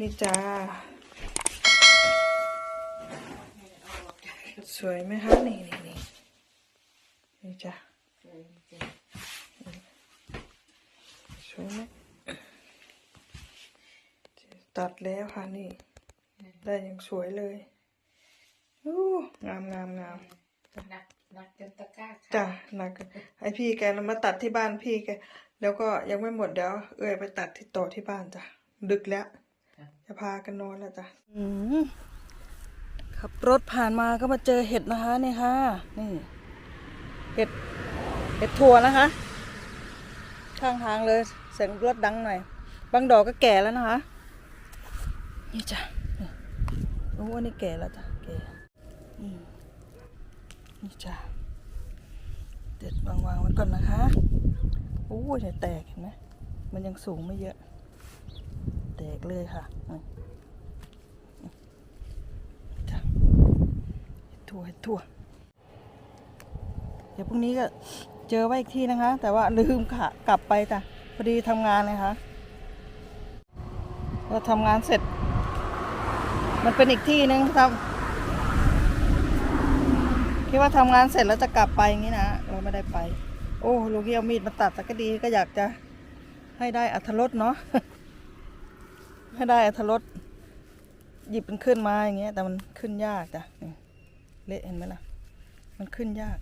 นี่จ้า สวยไหมคะ นี่นี่นี่นี่จ้าสวยไหมตัดแล้วค่ะนี่ ได้อย่างสวยเลยอู้งามงามงามหนักหนักจนตะกร้าขาดจ้ะหนักให้พี่แกเรามาตัดที่บ้านพี่แก แล้วก็ยังไม่หมดเดี๋ยว เอ้ยไปตัดที่ต่อที่บ้านจ้ะดึกแล้ว จะพากันนอนแล้วจ้ะขับรถผ่านมาก็มาเจอเห็ดนะคะนี่ค่ะ นี่ เห็ด เห็ดถั่วนะคะ ข้างทางเลยเสียงรถดังหน่อย บางดอกก็แก่แล้วนะคะ นี่จ้ะนี่โอ้อันนี้แก่แล้วจ้ะ แก่นี่จ้ะ เด็ดวางวางๆไว้ก่อนนะคะโอ้ยเนี่ยแตกเห็นไหมมันยังสูงไม่เยอะ แตกเลยค่ะอืมอืมจ้ะเห็ดถั่วเห็ดถั่ว เดี๋ยวพรุ่งนี้ก็เจอไว้อีกที่นะคะ แต่ว่าลืมค่ะกลับไปจ้ะพอดีทำงานเลยค่ะเราทำงานเสร็จ มันเป็นอีกที่นึงทำคิดว่าทำงานเสร็จแล้วจะกลับไปอย่างนี้นะเราไม่ได้ไป โอ้ลูกเกี้ยวมีดมาตัดแต่ก็ดีก็อยากจะให้ได้อัธรสเนาะ ให้ได้อัธรสหยิบมันขึ้นมาอย่างเงี้ย แต่มันขึ้นยากจ้ะเละเห็นไหมล่ะ มันขึ้นยาก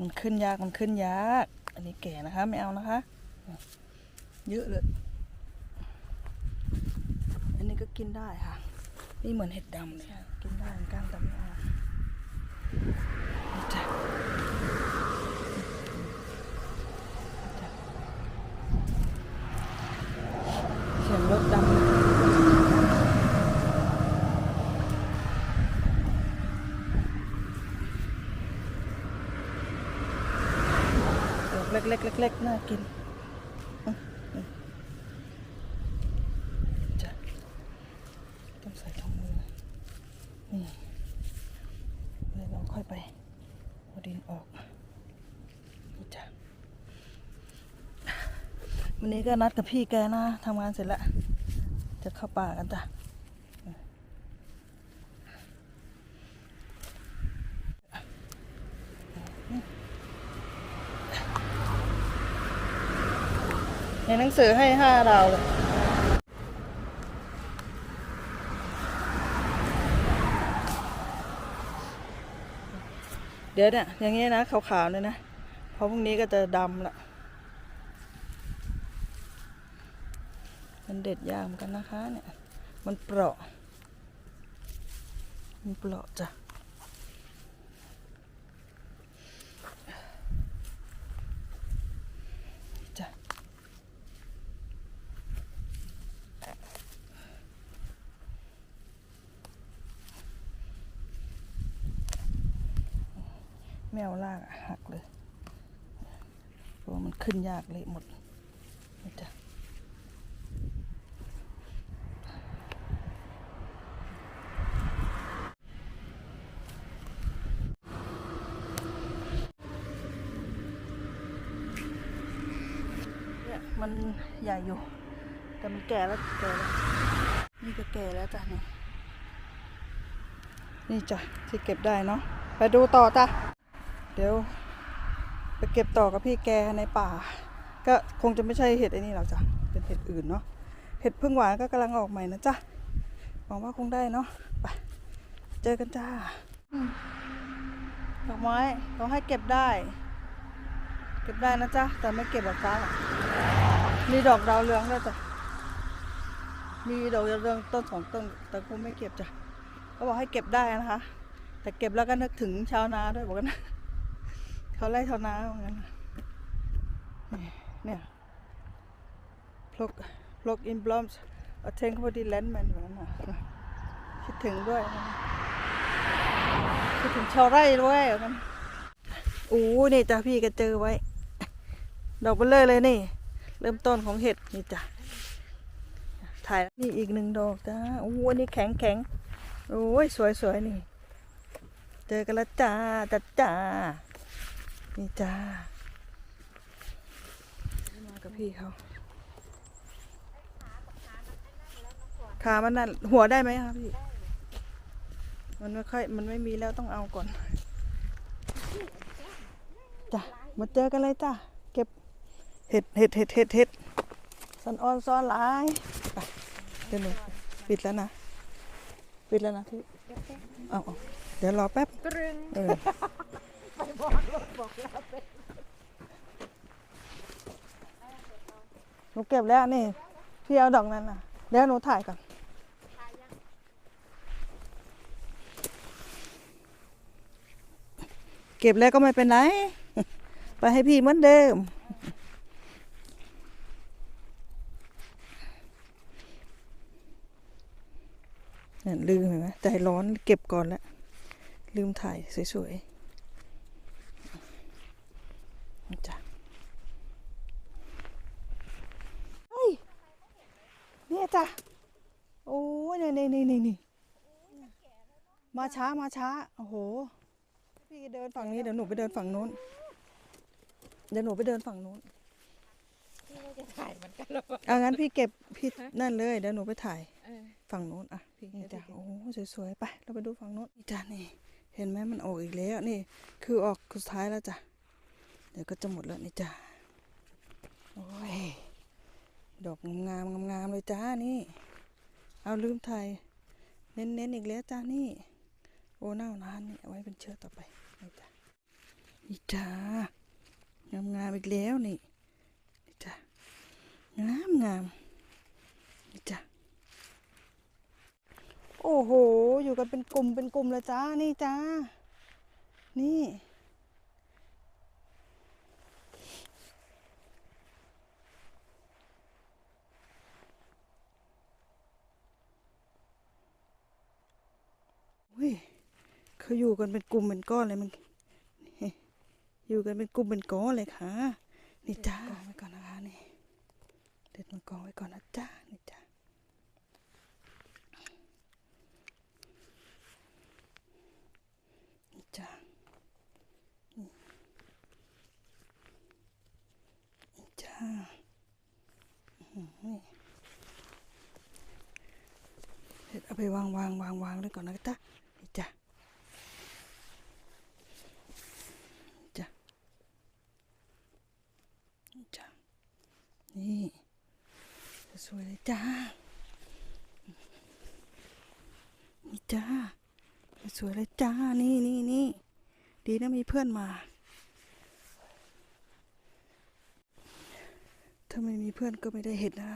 มันขึ้นยากมันขึ้นยาก อันนี้แก่นะคะไม่เอานะคะ เยอะเลย อันนี้ก็กินได้ค่ะ นี่เหมือนเห็ดดำเลยค่ะกินได้เหมือนกันแต่ไม่เอานี่จ้ะเสียงรถดำดอก เล็กๆ น่ากินจ้ะต้องใส่ถุงมือ นี่แล้วเราค่อยไปเอาดินออกนี่จ้ะวันนี้ก็นัดกับพี่แกนะทำงานเสร็จแล้ว จะเข้าป่ากันจ้ะ ในหนังสือให้ห้าดาวเลยเดี๋ยวเนี่ยอย่างเงี้ยนะขาวๆเนี่ยนะเพราะพรุ่งนี้ก็จะดำละมันเด็ดยากเหมือนกันนะคะเนี่ย มันเปราะ มันเปราะจ้ะ ไม่เอาลากหักเลยเพราะว่ามันขึ้นยากเละหมดนี่จ้ะมันใหญ่อยู่ แต่มันแก่แล้วแก่แล้วนี่ก็แก่แล้วจ้ะเนี่ยนี่จ้ะที่เก็บได้เนาะไปดูต่อจ้ะ เดี๋ยวไปเก็บต่อกับพี่แกในป่า ก็คงจะไม่ใช่เห็ดไอ้นี่หรอกจ้ะ เป็นเห็ดอื่นเนาะ เห็ดพึ่งหวานก็กำลังออกใหม่นะจ๊ะหวังว่าคงได้เนาะ ไป เจอกันจ้าดอกไม้ต้องให้เก็บได้ เก็บได้นะจ๊ะ แต่ไม่เก็บแบบฟ้ามีดอกดาวเรืองด้วยจ้ะ มีดอกดาวเรืองต้นสองต้น แต่คงไม่เก็บจ้ะเขาบอกให้เก็บได้นะคะ แต่เก็บแล้วก็นึกถึงชาวนาด้วยบอกกันนะ เขาไล่ชาวนาเหมือนกันนเนี่ยพลกพลกอินบลอมส์เอาเทงพอดีแลนด์แมนเหมือนกันนะคิดถึงด้วยคิดถึงชาวไร่ด้วยเหมือนกันโอ้นี่จ้ะพี่ก็เจอไว้ ดอกเบลเลอร์เลยนี่ เริ่มต้นของเห็ดนี่จ้ะถ่ายนี่อีกหนึ่งดอกจ้าโอ้อันนี้แข็งแข็งโอ้ยสวยสวยนี่ เจอกันแล้วจ้าจ้าจ้า นี่จ้าพี่เขาขามันนั่นหัวได้ไหมคะพี่ มันไม่ค่อยมันไม่มีแล้วต้องเอาก่อนจ้ะมาเจอกันเลยจ้ะเก็บเห็ดเห็ดเห็ดเห็ดเห็ดสันออนซ้อนหลายไปเดี๋ยวหนูปิดแล้วนะ ปิดแล้วนะพี่เอาเอาเดี๋ยวรอแป๊บ ตรึงเออหนูเก็บแล้วนี่ พี่เอาดอกนั้นน่ะ เดี๋ยวหนูถ่ายก่อนเก็บแล้วก็ไม่เป็นไร ไปให้พี่เหมือนเดิม ลืมเห็นไหมใจร้อนเก็บก่อนแล้วลืมถ่ายสวยๆ จ้ะเฮ้ยเนี่ยจ้ะโอ้ยนี่นี่นี่นี่นี่มาช้ามาช้าโอ้โห พี่เดินฝั่งนี้เดี๋ยวหนูไปเดินฝั่งนู้นเดี๋ยวหนูไปเดินฝั่งนู้นพี่ว่าจะถ่ายเหมือนกันหรอเปล่าเอางั้นพี่เก็บพี่นั่นเลยเดี๋ยวหนูไปถ่ายเออฝั่งนู้นอะพี่นี่จ้ะโอ้สวยๆไปเราไปดูฝั่งนู้นนี่จ้ะนี่ เห็นไหมมันออกอีกแล้วนี่ คือออกสุดท้ายแล้วจ้ะเดี๋ยวก็จะหมดแล้วนี่จ้ะโอ้ย ดอกงามงามเลยจ้านี่ เอาลืมถ่ายเน้นๆอีกแล้วจ้านี่ โอ้เน่านานนี่เอาไว้เป็นเชื้อต่อไปนี่จ้ะนี่จ้างามๆอีกแล้วนี่นี่จ้ะงามงามนี่จ้ะโอ้โห อยู่กันเป็นกลุ่มเป็นกลุ่มเลยจ้านี่จ้านี่ อุ้ย เขาอยู่กันเป็นกลุ่มเป็นก้อนเลยมันนี่อยู่กันเป็นกลุ่มเป็นก้อนเลยค่ะ นี่จ้ากองไว้ก่อนนะคะนี่เด็ดมากองไว้ก่อนนะจ้านี่จ้านี่จ้ะนี่นี่จ้าอื้อหือนี่เดี๋ยวเอาไปวางวางวางวางเลยก่อนนะจ๊ะนี่จ้ะนี่จ้ะนี่จ้ะนี่สวยๆเลย จ้า นี่จ้า สวยเลยจ้า นี่นี่นี่ดีนะมีเพื่อนมา ถ้าไม่มีเพื่อนก็ไม่ได้เห็นนะ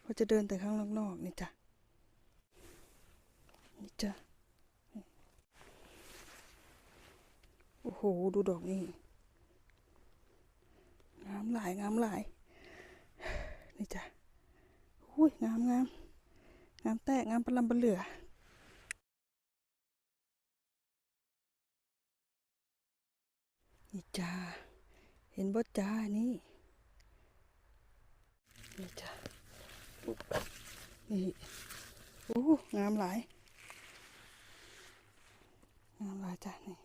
เพราะจะเดินแต่ข้างนอกๆนี่จ้ะ นี่จ้ะ โอ้โห ดูดอกนี่ งามหลายงามหลาย นี่จ้ะ อุ้ยงามงามงามแตกงามปลำปลเหลือนี่จ้า เห็นบ่จ้านี่นี่จ้าอุ๊บนี่โอ้งามหลาย งามหลายจ้านี่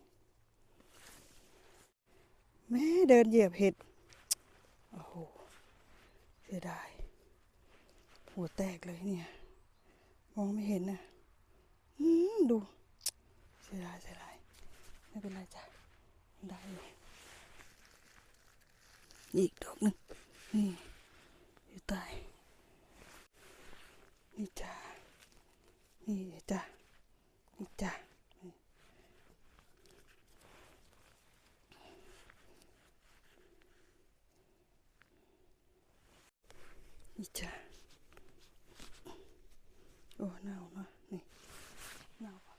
แม่เดินเหยียบเห็ด โอ้โหเสียดาย หัวแตกเลยเนี่ย มองไม่เห็นนะอืมดูเสียดายเสียดายไม่เป็นไรจ้ะได้เลยอีกดอกหนึ่งนี่อยู่ใต้นี่จ้านี่จ้านี่จ้านี่นี่จ้าโอ้เน่าเนอะนี่เน่าปะ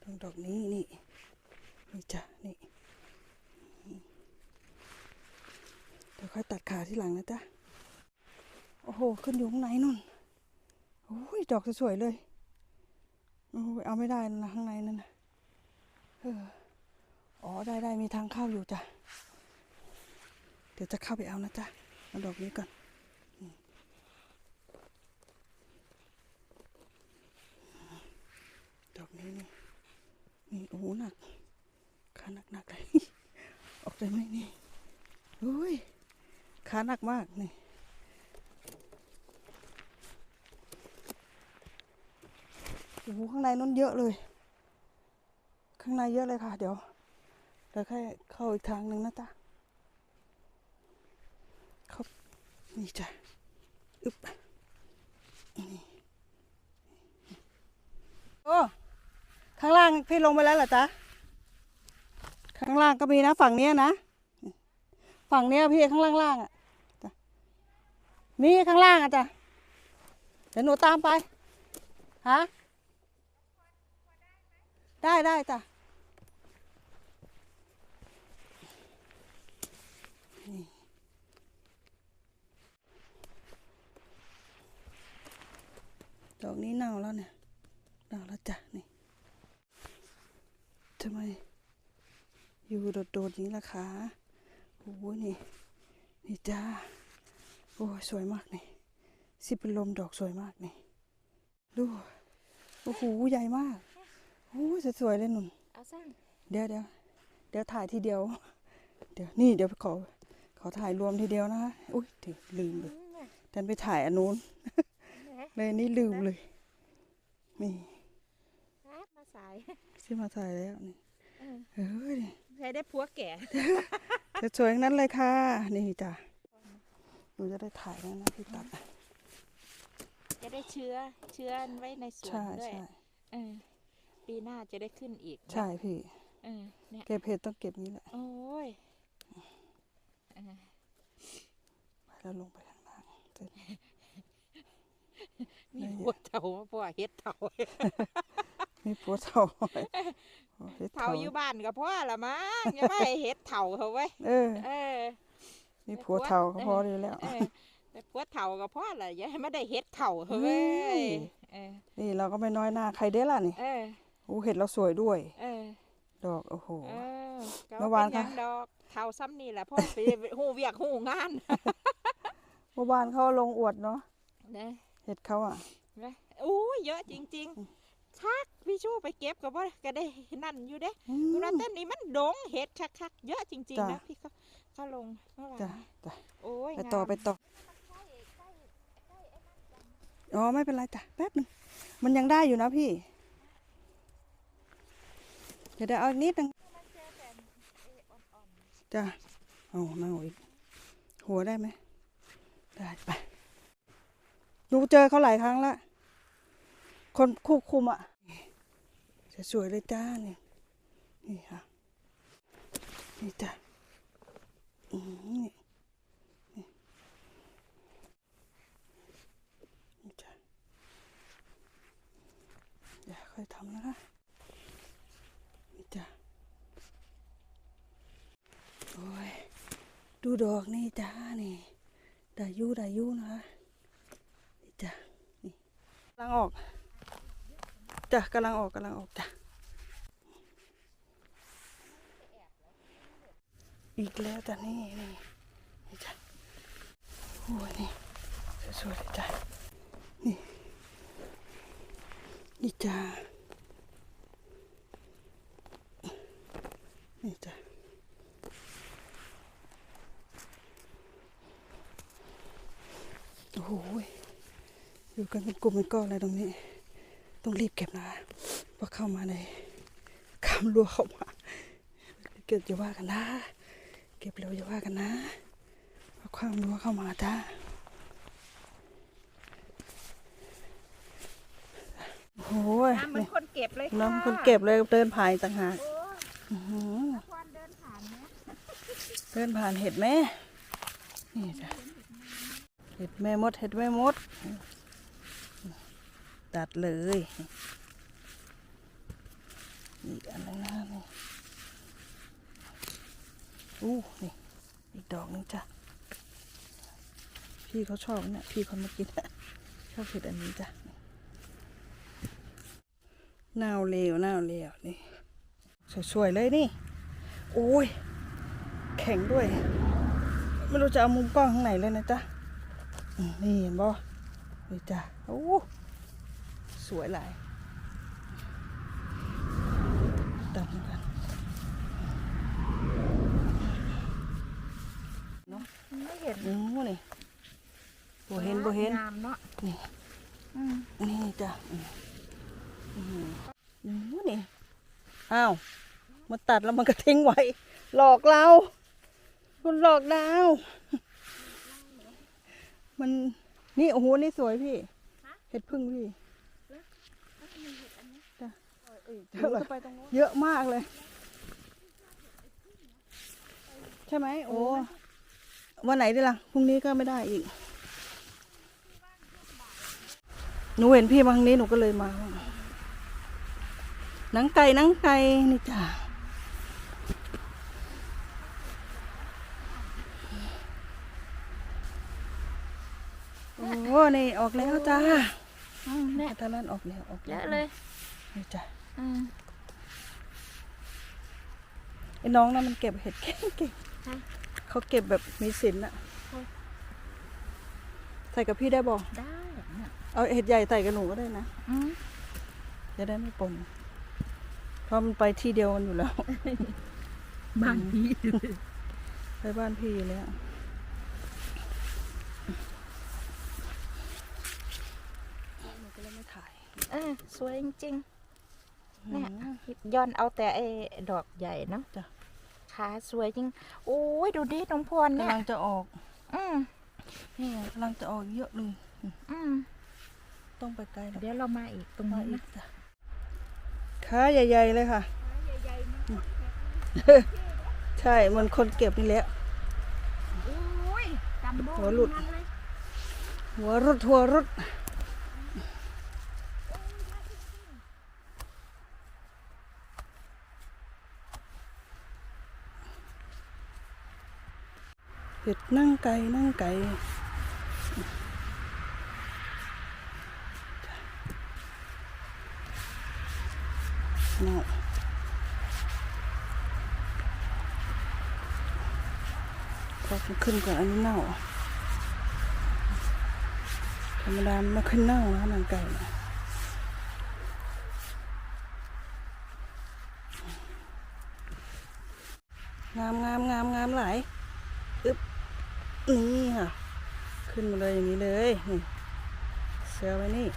ตรงดอกนี้นี่ นี่จ้ะนี่อืมเดี๋ยวค่อยตัดขาที่หลังนะจ๊ะ โอ้โห ขึ้นอยู่ข้างในนู่น โอ้ย ดอก สวยๆเลยโอ้เอาไม่ได้นะข้างในนั่นนะเอออ๋อได้ได้มีทางเข้าอยู่จ้ะ เดี๋ยวจะเข้าไปเอานะจ๊ะเอาดอกนี้ก่อนอดอกนี้นี่นี่โอ้โหหนักขาหนักหนักเลยออกได้ไหมนี่โอ้ยขาหนักมากนี่ โอ้โหข้างในนั้นเยอะเลย ข้างในเยอะเลยค่ะ เดี๋ยวเดี๋ยวแค่เข้าอีกทางหนึ่งนะจ๊ะเข้านี่จ้ะอึ๊บนี่โอ้ข้างล่างพี่ลงไปแล้วเหรอจ๊ะข้างล่างก็มีนะ ฝั่งเนี้ยนะ ฝั่งเนี้ยพี่ข้างล่างล่างๆอะจ้ะมีข้างล่างอะจ้ะเดี๋ยวหนูตามไปฮะ ได้ได้จ้ะดอกนี้เน่าแล้วเนี่ยเน่าแล้วจ้ะนี่ทำไม อยู่โดดๆอย่างนี้ล่ะคะโอ้ยนี่ นี่จ้าโอ้ยสวยมากนี่สิเป็นลมดอกสวยมากนี่ ดู โอ้โห ใหญ่มาก โอ้ยสวยๆเลยหนุ่นเอาสร้างเดี๋ยวเดี๋ยวเดี๋ยวถ่ายทีเดียว เดี๋ยวนี่เดี๋ยวขอขอถ่ายรวมทีเดียวนะคะอุ้ยถึงลืมเลยดันไปถ่ายอันนู้นเลยนี่ลืมเลยนี่ครับมาสายที่มาถ่ายแล้วนี่เออเอ้ยใครได้ผัวแก่สวยๆทั้งนั้นเลยค่ะ นี่จ้ะหนูจะได้ถ่ายแล้วนะพี่ตัดจะได้เชื้อเชื้อไว้ในสวนใช่ด้วยใช่เออ ปีหน้าจะได้ขึ้นอีกใช่พี่เออเนี่ยเก็บเห็ดต้องเก็บนี้แหละโอ้ยเออแล้วลงไปข้างล่างเสร็จ มีผัวเถามาผัวเฮ็ดเถามีปัวเท่าโอ้ยเห็ดเถาอยู่บ้านกับพ่อละมั้งอย่าไปเฮ็ดเถาเขาไว้ยเออ เออ มีผัวเท่าก็พอดีแล้ว เออแต่ผัวเถากับพ่อละอย่าให้มาได้เฮ็ดเถาเขาเว้เฮ้ยยเออ นี่เราก็ไม่น้อยหน้าใครเด้ล่ะนี่ เออ โอ้เห็ดเราสวยด้วย เออดอกโอ้โห เออก็เมื่อวานป็หยังค่ะ ดอกเท่าซ้ำนี่แหละพ่อไปหูเวียกหูงานเมื่อวานเขาลงอวดเนาะนะเห็ดเขาอะนะอู้ยเยอะจริง ๆชักพี่ชูไปเก็บก็บ่ก็ได้นั่นอยู่เด้อืดูมนะเต้นนี้มันดงเห็ดคักๆเยอะจริงจ้ะๆนะพี่เขาเขาลงเมื่อวานจ้ะจ้ะโอ้ยไปต่องามไปต่ออ๋อไม่เป็นไรจ้ะแป๊บหนึงมันยังได้อยู่นะพี่ เดี๋ยวเดี๋ยวเอานิดนึงจ้ะเอาเน่าอีก หัวได้ไหม ได้ไปหนูเจอเขาหลายครั้งละ คนควบคุมอะจะสวยเลยจ้านี่นี่ค่ะ นี่จ้ะอืมนี่จ้ะอย่าค่อยทำนะคะนี่จ้ะโอ้ย ดอกนี่จ้านี่ได้ยูได้ยูนะคะนี่จ้ะนี่กำลังออกจ้ะกำลังออกกำลังออกจ้ะอีกแล้วจ้ะนี่นี่นี่จ้ะโอ้นี่สวยๆเลยจ้ะนี่นี่จ้านี่จ้าโอ้โหย อยู่กันเป็นกลุ่มเป็นก้อนเลยตรงนี้ ต้องรีบเก็บนะเพราะเข้ามาในคำรัวเข้ามาเก็บอย่าว่ากันนะเก็บเร็วอย่าว่ากันนะเพราะความรัวเข้ามาจ้าโอ้โหน้ำเหมือนคนเก็บเลยค่ะน้องคนเก็บเลยเดินผ่านอีกต่างหากโอ้อื้อหือพรเดินผ่านนะเดินผ่านเห็ดแม่นี่จ้ะเห็ดแม่มดเห็ดแม่มด ตัดเลยอีกอันนึงนะนี่อู้นี่อีกดอกนึงจ้ะพี่เขาชอบเนี่ยพี่เขามากินชอบเห็ดอันนี้จ้ะนาวเลวน้าวเลวนี่สวยๆเลยนี่โอ้ยแข็งด้วย ไม่รู้จะเอามุมกล้องข้างไหนเลยนะจ๊ะนี่เห็นบ่นี่จ้ะโอ้ สวยหลายตัดเหมือนกันเนาะไม่เห็นเห็นโอ้นี่บ่เห็นบ่เห็นงามเนาะนี่อืมนี่จ้ะอืมอืมอืมนี่อ้าวมาตัดแล้วมันก็ทิ้งไว้ หลอกเราคุณหลอกดาว มันนี่โอ้โหนี่สวยพี่เห็ดพึ่งพี่ จ้ะเยอะเลยเยอะมากเลย ใช่ไหมโอ้วันไหนดีล่ะพรุ่งนี้ก็ไม่ได้อีก หนูเห็นพี่มาทางนี้หนูก็เลยมาหนังไก่หนังไก่นี่จ้ะโอ้นี่ออกแล้วจ้า อืมเนี่ยตอนนั้นออกแล้วออกเยแล้วอะเลยนี่จ้ะอืมไอ้น้องนั่นมันเก็บเห็ดเก่งเก่งฮะ เขาเก็บแบบมีศิลป์อะโอ้ย ใส่กับพี่ได้บอกได้เนี่ยเอาเห็ดใหญ่ใส่กับหนูก็ได้นะ อืมจะได้ไม่ปนเพราะมันไปที่เดียวกันอยู่แล้ว บางที ไปบ้านพี่อยู่แล้วหนูก็เลยไม่ถ่าย เออสวยจริงๆเนี่ยย้อนเอาแต่ไอ้ดอกใหญ่เนาะจ้ะขาสวยจริง โอ้ยดูดิน้องพรเนี่ยกำลังจะออก อืมนี่กำลังจะออกเยอะเลยอืมต้องไปไกลหน่อยเดี๋ยวเรามาอีกตรงมานี้อีนะกจ้ะขาใหญ่ ๆ เลยค่ะใช่เหมันคนเก็บนี่แหละโอ้ยจำโบ้หัวหลุดทั้งนั้นเลยหัวรุดหัวรุด เห็ดนั่งไก่นั่งไก่เนาะพอมันขึ้นก่อนอันนี้เน่าธรรมดามันไม่ขึ้นเน่านะหนังไก่นะงามงามงามงามหลายอึ๊บนี่ค่ะ ขึ้นมาเลยอย่าง นี่เสือไว้นี่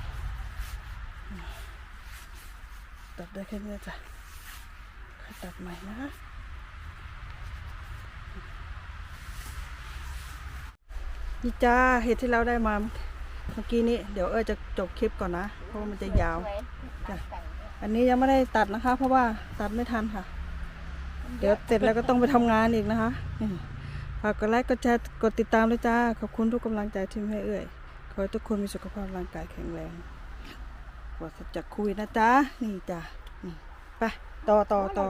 ตัดได้แค่นี้จ้ะค่อยตัดใหม่นะคะนี่จ้าเห็ดที่เราได้มาเมื่อกี้นี้เดี๋ยวเออจะจบคลิปก่อนนะ เพราะมันจะยาวจ้ะอันนี้ยังไม่ได้ตัดนะคะ เพราะว่าตัดไม่ทันค่ะ เดี๋ยวเสร็จแล้วก็ต้องไปทำงานอีกนะคะฝากกดไลค์กดแชร์กดติดตามด้วยจ้า ขอบคุณทุกกำลังใจที่ให้เอ่ย ให้ทุกคนมีสุขภาพร่างกายแข็งแรงว่าจะคุยนะจ๊ะ นี่จ้ะ นี่ ไป ต่อต่อต่อ